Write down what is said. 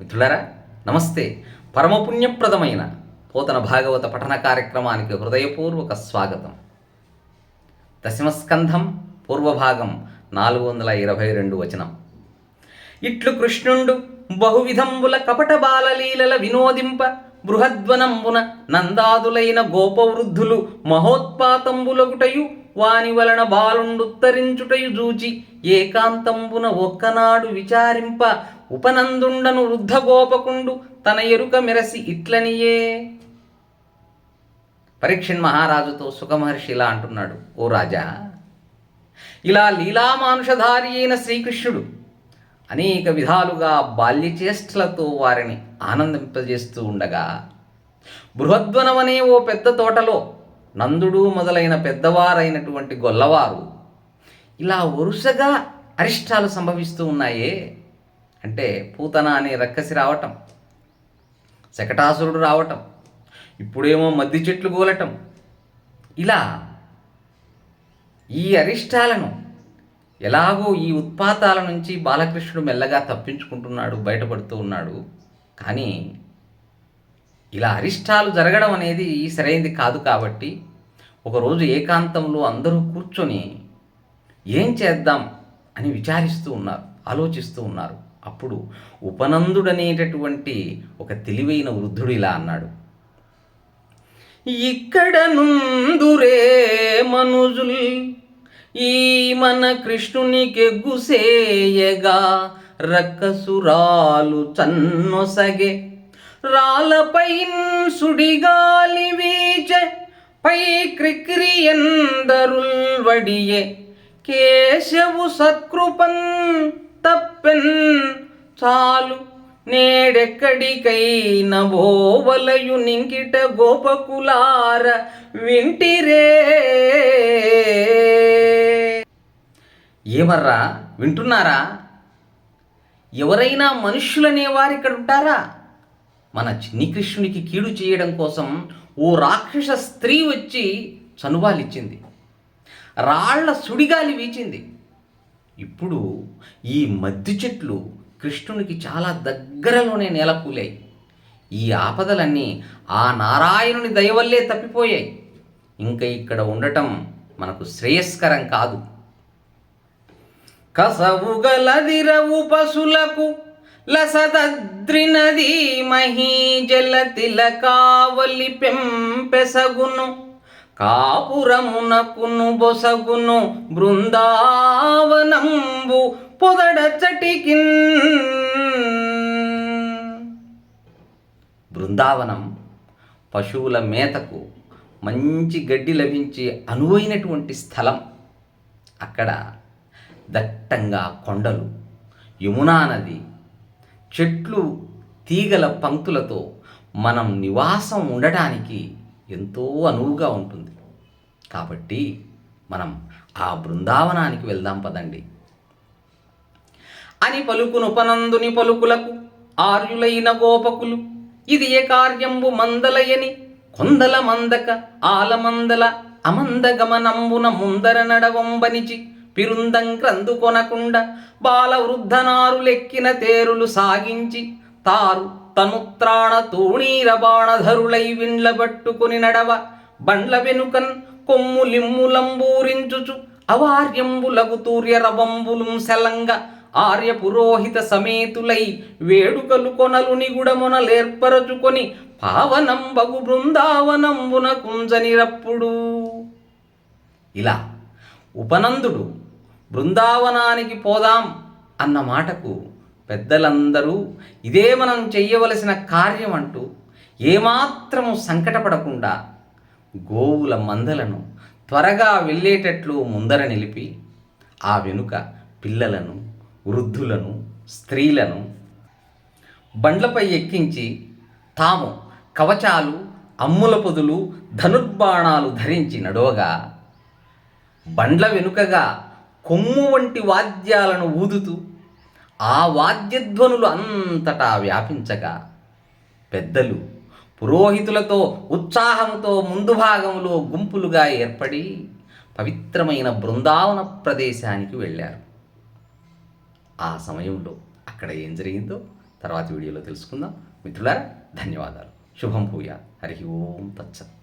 మిత్రులారా నమస్తే. పరమపుణ్యప్రదమైన పోతన భాగవత పఠన కార్యక్రమానికి హృదయపూర్వక స్వాగతం. దశమస్కంధం పూర్వభాగం నాలుగు వందల ఇరవై రెండు వచనం. ఇట్లు కృష్ణుండు బహువిధంబుల కపట బాలలీలల వినోదింప బృహద్వనంబున నందాదులైన గోపవృద్ధులు మహోత్పాతంబులగుటయు వాని వలన బాలుండుత్తరించుటయు జూచి ఏకాంతంబున ఒక్కనాడు విచారింప ఉపనందుండను వృద్ధగోపకుండు తన ఎరుక మెరసి ఇట్లనియే. పరీక్షణ్ మహారాజుతో సుఖమహర్షి ఇలా అంటున్నాడు ఓ రాజా ఇలా లీలామానుషధారి అయిన శ్రీకృష్ణుడు అనేక విధాలుగా బాల్యచేష్టలతో వారిని ఆనందింపజేస్తూ ఉండగా బృహద్వనమనే ఓ పెద్ద తోటలో నందుడు మొదలైన పెద్దవారైనటువంటి గొల్లవారు ఇలా వరుసగా అరిష్టాలు సంభవిస్తూ ఉన్నాయే. అంటే పూతన అనే రక్కసి రావటం శకటాసురుడు రావటం ఇప్పుడేమో మద్ది చెట్లు గోలటం ఇలా ఈ అరిష్టాలను ఎలాగో ఈ ఉత్పాతాల నుంచి బాలకృష్ణుడు మెల్లగా తప్పించుకుంటున్నాడు బయటపడుతూ ఉన్నాడు. కానీ ఇలా అరిష్టాలు జరగడం అనేది సరైనది కాదు కాబట్టి ఒకరోజు ఏకాంతంలో అందరూ కూర్చొని ఏం చేద్దాం అని విచారిస్తూ ఉన్నారు ఆలోచిస్తూ ఉన్నారు. అప్పుడు ఉపనందుడనేటటువంటి ఒక తెలివైన వృద్ధుడు ఇలా అన్నాడు. ఇక్కడ నుందురే మనుజుల్ ఈ మన కృష్ణునికెగ్గుసేయగా రక్కసురాలు చన్నొసగే. రాలపై సుడిగాలి వీచ పై క్రిక్రియందరుల్ వడియే. కేశవు సత్కృపన్ తప్పెన్ చాలు నేడెక్కడికైన భోవలయు నింకిట గోపకులార వింటిరే. ఏమర్రా వింటున్నారా? ఎవరైనా మనుష్యులనే వారు ఇక్కడ ఉంటారా మన చిన్ని కృష్ణునికి కీడు చేయడం కోసం ఓ రాక్షస స్త్రీ వచ్చి చనుబాలిచ్చింది రాళ్ళ సుడిగాలి వీచింది. ఇప్పుడు ఈ మద్ది చెట్లు కృష్ణునికి చాలా దగ్గరలోనే నేలకూలాయి. ఈ ఆపదలన్నీ ఆ నారాయణుని దయవల్లే తప్పిపోయాయి. ఇంకా ఇక్కడ ఉండటం మనకు శ్రేయస్కరం కాదు. కసవుగలదిరవు పశులకు లసదద్రి నదీ మహీజల తిలకావలి పెంపెసగును. కాపురమునకును బొసగును బృందావనంబు పొదడచ్చటికిన్ బృందావనం పశువుల మేతకు మంచి గడ్డి లభించే అనువైనటువంటి స్థలం. అక్కడ దట్టంగా కొండలు యమునా నది చెట్లు తీగల పంక్తులతో మనం నివాసం ఉండటానికి ఎంతో అనువుగా ఉంటుంది. కాబట్టి మనం ఆ బృందావనానికి వెళ్దాం పదండి. అని పలుకునుపనందుని పలుకులకు ఆర్యులైన గోపకులు. ఇది ఏ కార్యంబు మందలయని? కొందల మందక ఆలమందల అమందగమనంబున ముందర నడవంబనిచి పిరుందం క్రందుకొనకుండ బాల వృద్ధనారులెక్కిన తేరులు సాగించి తారు తనుత్రాణ తూణీర బాణధరులై విండ్లబట్టుకుని నడవ బండ్ల వెనుకన్ కొమ్ములిమ్ములంబూరించుచు అవార్యంబులగు తూర్య రవంబులుం ఆర్య పురోహిత సమేతులై వేడుకలు కొనలు నిగుడమునలేర్పరచుకొని పావనంబగు బృందావనంబున కుంజనిరప్పుడు. ఇలా ఉపనందుడు బృందావనానికి పోదాం అన్న మాటకు పెద్దలందరూ ఇదే మనం చెయ్యవలసిన కార్యం అంటూ ఏమాత్రము సంకటపడకుండా గోవుల మందలను త్వరగా వెళ్ళేటట్లు ముందర నిలిపి ఆ వెనుక పిల్లలను వృద్ధులను స్త్రీలను బండ్లపై ఎక్కించి తాము కవచాలు అమ్ముల పొదులు ధనుర్బాణాలు ధరించి నడవగా బండ్ల వెనుకగా కొమ్ము వంటి వాద్యాలను ఊదుతూ ఆ వాద్యధ్వనులు అంతటా వ్యాపించగా పెద్దలు పురోహితులతో ఉత్సాహంతో ముందు భాగంలో గుంపులుగా ఏర్పడి పవిత్రమైన బృందావన ప్రదేశానికి వెళ్ళారు. ఆ సమయంలో అక్కడ ఏం జరిగిందో తర్వాత వీడియోలో తెలుసుకుందాం. మిత్రులారా ధన్యవాదాలు. శుభం భూయ హరి ఓం తచ్చత్